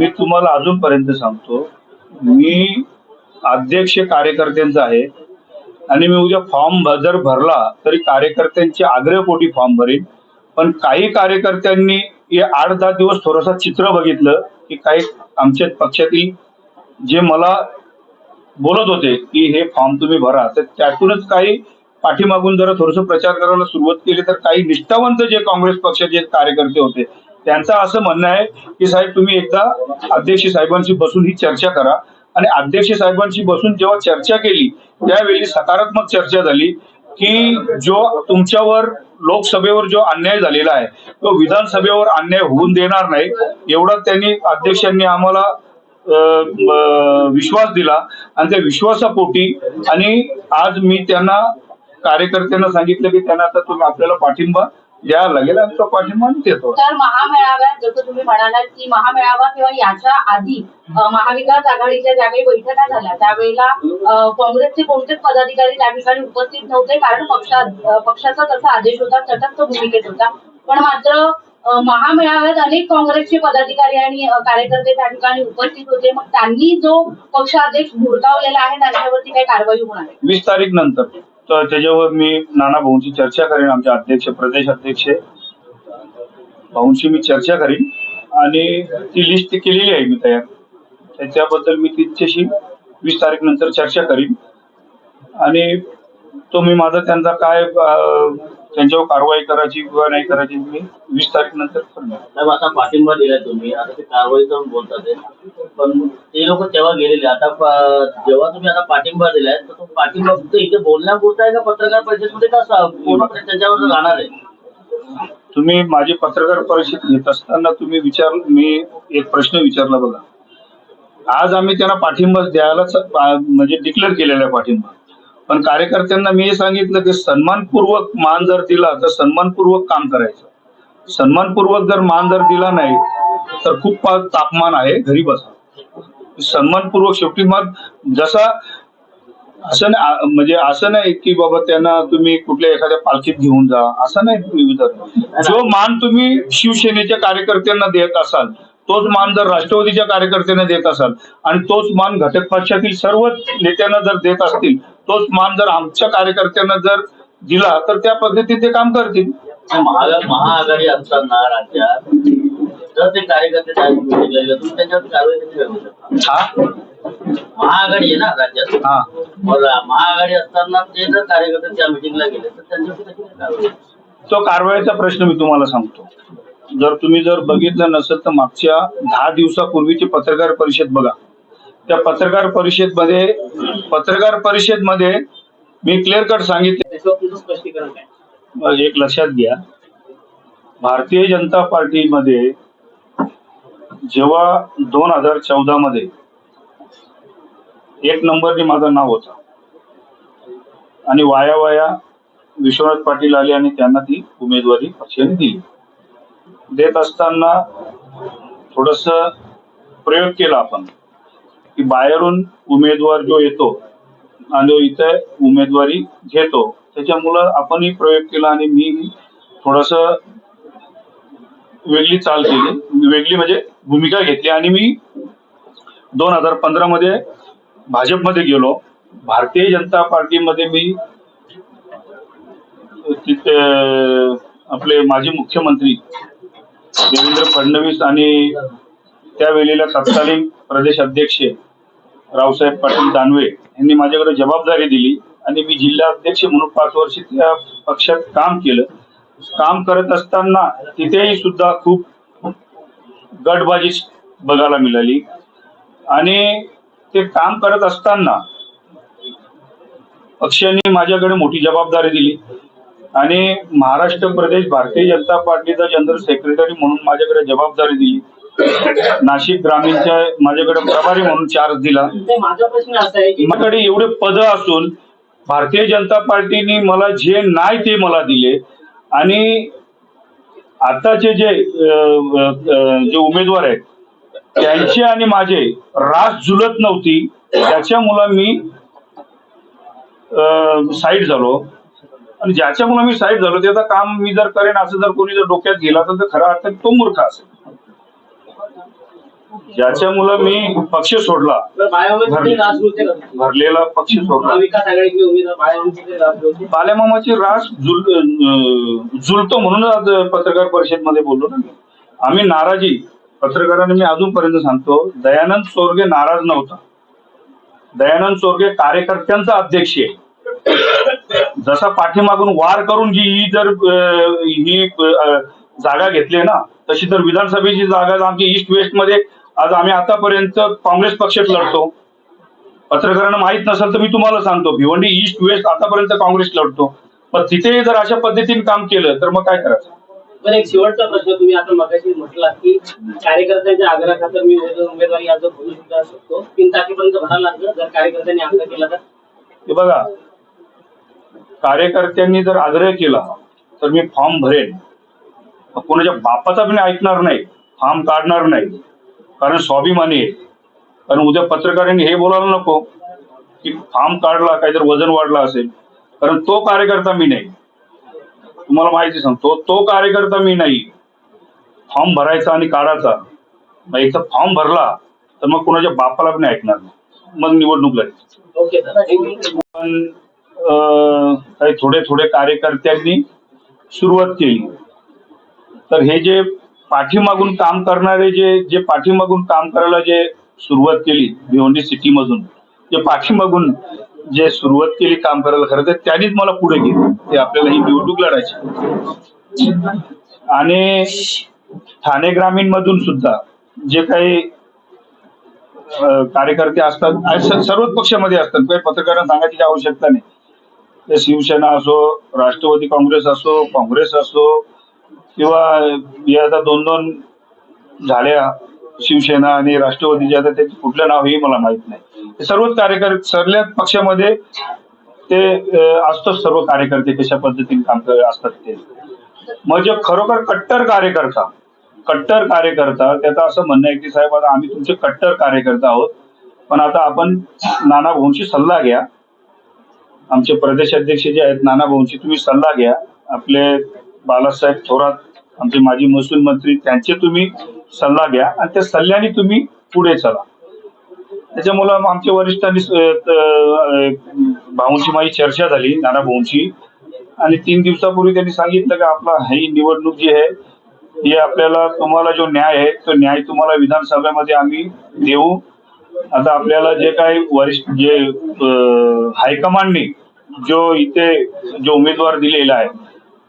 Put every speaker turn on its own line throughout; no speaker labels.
मी तुम्हाला अजूनपर्यंत सांगतो मी अध्यक्ष कार्यकर्त्यांचा आहे आणि मी उद्या फॉर्म जर भरला तरी कार्यकर्त्यांची आग्रहपोटी फॉर्म भरेन. पण काही कार्यकर्त्यांनी हे आठ दहा दिवस थोडंसं चित्र बघितलं की काही आमच्या पक्षातील जे मला बोलत होते की हे फॉर्म तुम्ही भरा तर त्यातूनच काही पाठीमागून जरा थोडस प्रचार करायला सुरुवात केली तर काही निष्ठावंत जे काँग्रेस पक्षाचे कार्यकर्ते होते त्यांचं असं म्हणणं आहे की साहेब तुम्ही एकदा अध्यक्ष साहेबांशी बसून ही चर्चा करा. आणि अध्यक्ष साहेबांशी बसून जेव्हा चर्चा केली त्यावेळी सकारात्मक चर्चा झाली की जो तुमच्यावर लोकसभेवर जो अन्याय झालेला आहे तो विधानसभेवर अन्याय होऊन देणार नाही एवढा त्यांनी अध्यक्षांनी आम्हाला विश्वास दिला. आणि त्या विश्वासापोटी आणि आज मी त्यांना कार्यकर्त्यांना सांगितलं की त्यांना आता तुम्ही आपल्याला पाठिंबा द्यावा लागेल तो पाठिंबा देतो
तर महामेळाव्यात जसं तुम्ही म्हणालात की महामेळावा किंवा याच्या आधी महाविकास आघाडीच्या ज्यावेळी बैठका झाल्या त्यावेळेला काँग्रेसचे कोणतेच पदाधिकारी त्या ठिकाणी उपस्थित नव्हते कारण पक्षा पक्षाचा तसा आदेश होता तटस्थ भूमिकेत होता. पण मात्र महामेळाव्यात अनेक काँग्रेसचे पदाधिकारी आणि कार्यकर्ते त्या ठिकाणी उपस्थित होते. मग त्यांनी जो पक्षाध्यक्ष भुडकावलेला आहे त्यांच्यावरती काही कारवाई होणार आहे.
वीस तारीख नंतर. तर त्याच्यावर मी नाना भाऊंची चर्चा करेन आमचे अध्यक्ष प्रदेश अध्यक्ष. भाऊंशी मी चर्चा करीन. आणि ती लिस्ट केलेली आहे मी तयार. त्याच्याबद्दल मी तिच्याशी वीस तारीख नंतर चर्चा करीन. आणि तो मी माझा त्यांचा काय त्यांच्यावर कारवाई करायची किंवा नाही करायची मी वीस तारीख नंतर करणार
साहेब आता पाठिंबा दिलाय तुम्ही. आता ते कारवाईचं बोलतात आहे. पण ते लोक तेव्हा गेलेले. आता प- जेव्हा तुम्ही आता पाठिंबा दिलाय तर तो पाठिंबा फक्त इथे बोलण्यापुरता आहे का पत्रकार परिषदेमध्ये का स- पूर्णपणे त्याच्यावर राहणार आहे?
तुम्ही माझी पत्रकार परिषद घेत असताना तुम्ही विचार मी एक प्रश्न विचारला बघा. आज आम्ही त्यांना पाठिंबा द्यायलाच आ, म्हणजे डिक्लेअर केलेला आहे पाठिंबा. पण कार्यकर्त्यांना मी सांगितलं की सन्मानपूर्वक मान जर दिला तर सन्मानपूर्वक काम करायचं सन्मानपूर्वक जर मान जर दिला नाही तर खूप तापमान आहे घरी बसा सन्मानपूर्वक शेवटी मग जसा असं नाही म्हणजे असं नाही की बाबा त्यांना तुम्ही कुठल्या एखाद्या पालखीत घेऊन जा असं नाही विचार. जो मान तुम्ही शिवसेनेच्या कार्यकर्त्यांना देत असाल तोच मान जर राष्ट्रवादीच्या कार्यकर्त्यांना देत असाल आणि तोच मान घटक पक्षातील सर्व नेत्यांना जर देत असतील तोच मान जर आमच्या कार्यकर्त्यांना जर दिला तर त्या पद्धतीने ते काम करतील.
महा- महाआघाडी असताना राज्यात जर ते कार्यकर्ते त्यांच्यावर कारवाई
हा?
महाआघाडी आहे ना राज्यात.
हा.
महाआघाडी असताना ते जर कार्यकर्ते त्या मिटिंगला गेले तर त्यांच्यावर
तो कारवाईचा प्रश्न मी तुम्हाला सांगतो. जर तुम्ही जर बघितलं नसेल तर मागच्या दहा दिवसापूर्वीची पत्रकार परिषद बघा. त्या पत्रकार परिषदमध्ये पत्रकार परिषदमध्ये मी क्लिअर कट सांगितले. एक लक्षात घ्या. भारतीय जनता पार्टीमध्ये जेव्हा दोन हजार चौदा मध्ये एक नंबरने माझं नाव होतं. आणि वाया वाया विश्वनाथ पाटील आले आणि त्यांना ती उमेदवारी पक्षाने दिली. देत असताना थोडस प्रयोग केला आपण. की बाहेरून उमेदवार जो येतो आणि जो इथे उमेदवारी घेतो त्याच्यामुळं आपणही प्रयोग केला आणि मी थोडस वेगळी चाल केली. वेगळी म्हणजे भूमिका घेतली. आणि मी दोन हजार पंधरा मध्ये भाजपमध्ये गेलो. भारतीय जनता पार्टीमध्ये मी तिथे आपले माजी मुख्यमंत्री देवेंद्र फडणवीस आणि त्यावेळेला तत्कालीन प्रदेश अध्यक्ष रावसाहेब पाटील दानवे यांनी माझ्याकडे जबाबदारी दिली आणि मी जिल्हा अध्यक्ष म्हणून पाच वर्ष त्या पक्षात काम केलं. काम करत असताना तिथेही सुद्धा खूप गटबाजी बघायला मिळाली. आणि ते काम करत असताना पक्षाने माझ्याकडे मोठी जबाबदारी दिली. आणि महाराष्ट्र प्रदेश भारतीय जनता पार्टीचा जनरल सेक्रेटरी म्हणून माझ्याकडे जबाबदारी दिली. नाशिक ग्रामीणच्या माझ्याकडे प्रभारी म्हणून चार्ज दिला.
माझा प्रश्न असा आहे की
माझ्याकडे एवढे पद असून भारतीय जनता पार्टीने मला जे नाही ते मला दिले. आणि आताचे जे जे उमेदवार आहेत त्यांचे आणि माझे रास जुलत नव्हती. त्याच्यामुळं मी साईड झालो. आणि ज्याच्यामुळे मी साईड झालो त्याचं काम मी जर करेन असं जर कोणी जर डोक्यात गेला तर ते खऱ्या अर्थात तो मूर्ख असेल. ज्याच्यामुळं मी पक्ष सोडला. भरलेला पक्ष सोडला. बाल्यामामाची रास जुलतो म्हणून आज पत्रकार परिषदमध्ये बोललो ना. आम्ही नाराजी पत्रकारांना मी अजूनपर्यंत सांगतो दयानंद सोरगे नाराज नव्हता. दयानंद सोरगे कार्यकर्त्यांचा अध्यक्ष आहे. जसा पाठीमागून वार करून जी ही जर ही जागा घेतली ना तशी तर विधानसभेची जागा आमची ईस्ट वेस्टमध्ये आज आम्ही आतापर्यंत काँग्रेस पक्षात लढतो. पत्रकारांना माहीत नसेल तर मी तुम्हाला सांगतो भिवंडी ईस्ट वेस्ट आतापर्यंत काँग्रेस लढतो. पण तिथे जर अशा पद्धतीने काम केलं तर मग काय करायचं?
पण एक शेवटचा प्रश्न तुम्ही आता मगाशी म्हटला की कार्यकर्त्यांच्या आग्रहाखातर मी उमेदवारी अर्ज सुद्धा शकतो तीन तारखेपर्यंत भरायला लागलं जर कार्यकर्त्यांनी आग्रह केला तर?
बघा कार्यकर्त्यांनी जर आग्रह केला तर मी फॉर्म भरेन. पण कोणाच्या बापाचा पण ऐकणार नाही फॉर्म काढणार नाही. कारण स्वाभिमानी आहे. कारण उद्या पत्रकारांनी हे बोलायला नको की फॉर्म काढला काहीतरी वजन वाढला असेल. कारण तो कार्यकर्ता मी नाही. तुम्हाला माहिती सांगतो तो कार्यकर्ता मी नाही. फॉर्म भरायचा आणि काढायचा. मग एकदा फॉर्म भरला तर मग कोणाच्या बापाला पण ऐकणार नाही. मग निवडणूक लढायची
ओके. सर थँक्यू
पण काही थोडे थोडे कार्यकर्त्यांनी सुरुवात केली. तर हे जे पाठीमागून काम करणारे जे जे पाठीमागून काम करायला जे सुरुवात केली भिवंडी सिटी मधून जे पाठीमागून जे सुरुवात केली काम करायला खरं तर त्यांनीच मला पुढे केलं ते आपल्याला ही निवडणूक लढायची. आणि ठाणे ग्रामीण मधून सुद्धा जे काही कार्यकर्ते असतात सर्वच पक्षामध्ये असतात. काही पत्रकारांना सांगायची आवश्यकता नाही. ते शिवसेना असो राष्ट्रवादी काँग्रेस असो काँग्रेस असो किंवा या आता दोन दोन झाल्या शिवसेना आणि राष्ट्रवादीचे आता ते कुठलं नाव हे मला माहीत नाही. सर्वच कार्यकर्ते सरल्या पक्षामध्ये ते असतोच सर्व कार्यकर्ते कशा पद्धतीने काम करत असतात ते. म्हणजे खरोखर कट्टर कार्यकर्ता कट्टर कार्यकर्ता त्याचं असं म्हणणं आहे की साहेब आता आम्ही तुमचे कट्टर कार्यकर्ता आहोत पण आता आपण नाना भाऊंशी सल्ला घ्या. आमचे प्रदेश अध्यक्ष जे आहेत नाना भाऊंशी तुम्ही सल्ला घ्या. आपले बालासाहेब थोरात आमचे माजी महसूल मंत्री त्यांचे तुम्ही सल्ला घ्या आणि त्या सल्ल्याने तुम्ही पुढे चला. त्याच्यामुळं आमच्या वरिष्ठांनी भाऊंची माझी चर्चा झाली नाना भाऊंची. आणि तीन दिवसापूर्वी त्यांनी सांगितलं की आपला ही निवडणूक जी आहे ही आपल्याला तुम्हाला जो न्याय आहे तो न्याय तुम्हाला विधानसभेमध्ये आम्ही देऊ. आता आपल्याला जे काही वरिष्ठ जे हायकमांडनी जो इथे जो उमेदवार दिलेला आहे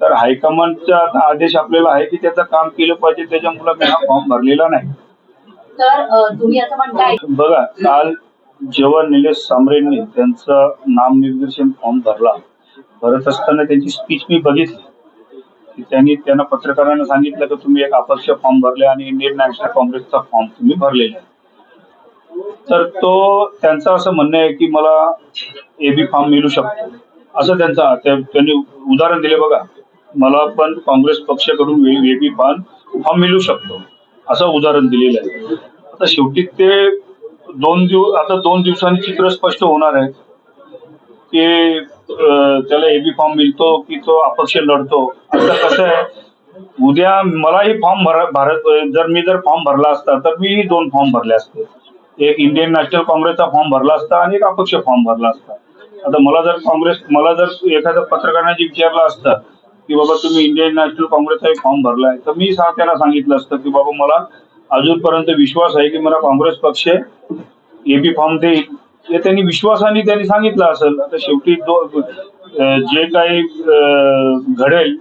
तर हायकमांडचा आता आदेश आपल्याला आहे की त्याचं काम केलं पाहिजे त्याच्यामुळे मी हा फॉर्म भरलेला नाही.
तर अं, तुम्ही असं म्हणताय
बघा काल जेव्हा निलेश सांबरेंनी त्यांचा नामनिर्देशन फॉर्म भरला भरत असताना त्यांची स्पीच मी बघितली. की त्यांनी त्यांना पत्रकारांना सांगितलं की तुम्ही एक अपक्ष फॉर्म भरले आणि इंडियन नॅशनल काँग्रेसचा फॉर्म तुम्ही भरलेला आहे. तर तो त्यांचं असं म्हणणं आहे की मला एबी फॉर्म मिळू शकतो. असं त्यांचा त्यांनी उदाहरण दिले बघा. मला पण काँग्रेस पक्षाकडून एबी फॉर्म फॉर्म मिळू शकतो. असं उदाहरण दिलेलं आहे. आता शेवटी ते दोन दिवस आता दोन दिवसांनी चित्र स्पष्ट होणार आहे की त्याला त्याला एबी फॉर्म मिळतो की तो अपक्ष लढतो. आता कसं आहे उद्या मलाही फॉर्म भरा भारत जर मी जर फॉर्म भरला असता तर मी दोन फॉर्म भरले असते. एक इंडियन नॅशनल काँग्रेसचा फॉर्म भरला असता आणि एक अपक्ष फॉर्म भरला असता. आता मला जर काँग्रेस मला जर एखाद्या पत्रकाराने विचारलं असतं की बाबा तुम्ही इंडियन नॅशनल काँग्रेसचा एक फॉर्म भरलाय तर मी त्यांना सांगितलं असतं की बाबा मला अजूनपर्यंत विश्वास आहे की मला काँग्रेस पक्ष एबी फॉर्म देईल. हे त्यांनी विश्वासाने त्यांनी सांगितलं असेल. आता शेवटी दो- जे काही घडेल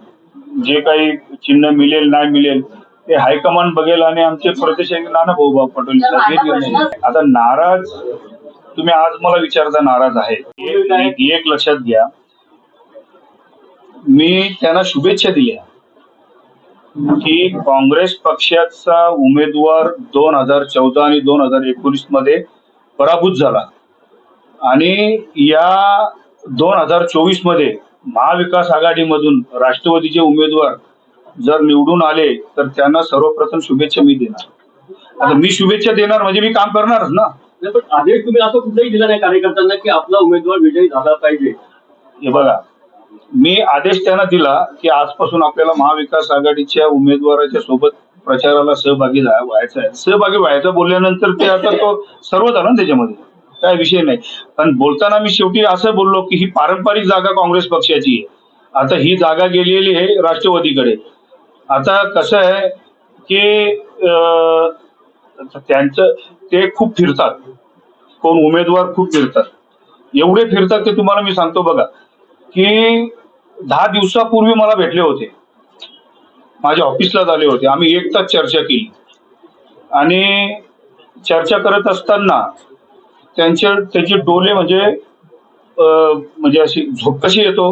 जे काही चिन्ह मिळेल नाही मिळेल ते हायकमांड बघेल आणि आमचे प्रदेश नाना भाऊ पटेल आता नाराज तुम्ही आज मला विचारता नाराज आहे. एक लक्षात घ्या. मी त्यांना शुभेच्छा दिल्या. की काँग्रेस पक्षाचा उमेदवार दोन हजार चौदा आणि दोन हजार एकोणीसमध्ये पराभूत झाला. आणि या दोन हजार चोवीसमध्ये महाविकास आघाडीमधून राष्ट्रवादीचे उमेदवार जर निवडून आले तर त्यांना सर्वप्रथम शुभेच्छा मी देणार. आता मी शुभेच्छा देणार म्हणजे मी काम करणारच ना?
पण आदेश तुम्ही असं कुठलाही दिला नाही कार्यकर्त्यांना की आपला उमेदवार विजयी झाला पाहिजे.
हे बघा मी आदेश त्यांना दिला की आजपासून आपल्याला महाविकास आघाडीच्या उमेदवाराच्या सोबत प्रचाराला सहभागी व्हायचं आहे. सहभागी व्हायचं बोलल्यानंतर ते आता तो सर्व झालं ना त्याच्यामध्ये. काय विषय नाही. पण बोलताना मी शेवटी असं बोललो की ही पारंपरिक जागा काँग्रेस पक्षाची आहे. आता ही जागा गेलेली आहे राष्ट्रवादीकडे. आता कसं आहे की त्यांचं ते खूप फिरतात. कोण उमेदवार खूप फिरतात. एवढे फिरतात ते तुम्हाला मी सांगतो बघा की दहा दिवसापूर्वी मला भेटले होते. माझ्या ऑफिसला झाले होते. आम्ही एक तास चर्चा केली. आणि चर्चा करत असताना त्यांचे त्याचे डोले म्हणजे म्हणजे अशी झोप कशी येतो.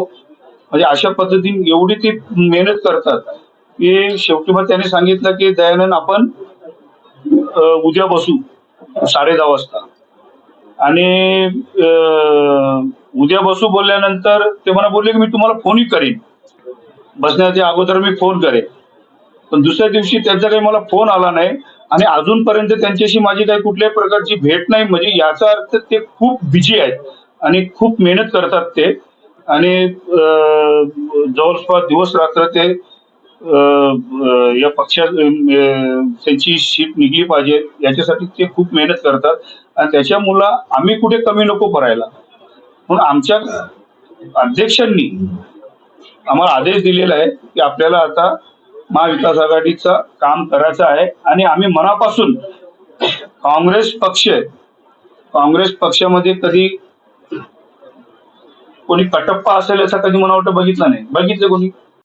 म्हणजे अशा पद्धतीने एवढी ती मेहनत करतात. की शेवटी मग त्याने सांगितलं की दयानंद आपण उद्या बसू साडे दहा वाजता. आणि उद्या बसू बोलल्यानंतर ते मला बोलले की मी तुम्हाला फोनही करेन. बसण्याच्या अगोदर मी फोन करेन. पण दुसऱ्या दिवशी त्यांचा काही मला फोन आला नाही आणि अजूनपर्यंत त्यांच्याशी माझी काही कुठल्याही प्रकारची भेट नाही. म्हणजे याचा अर्थ ते खूप बिझी आहेत आणि खूप मेहनत करतात ते. आणि जवळपास दिवस रात्र ते या पक्षात त्यांची शीट निघली पाहिजे याच्यासाठी ते खूप मेहनत करतात. आणि त्याच्यामुळं आम्ही कुठे कमी नको भरायला. म्हणून आमच्या अध्यक्षांनी आम्हाला आदेश दिलेला आहे की आपल्याला आता महाविकास आघाडीचं काम करायचं आहे. आणि आम्ही मनापासून काँग्रेस पक्ष काँग्रेस पक्षामध्ये कधी कोणी कटप्पा असेल असं कधी मला वाटतं बघितलं नाही. बघितलं कोणी?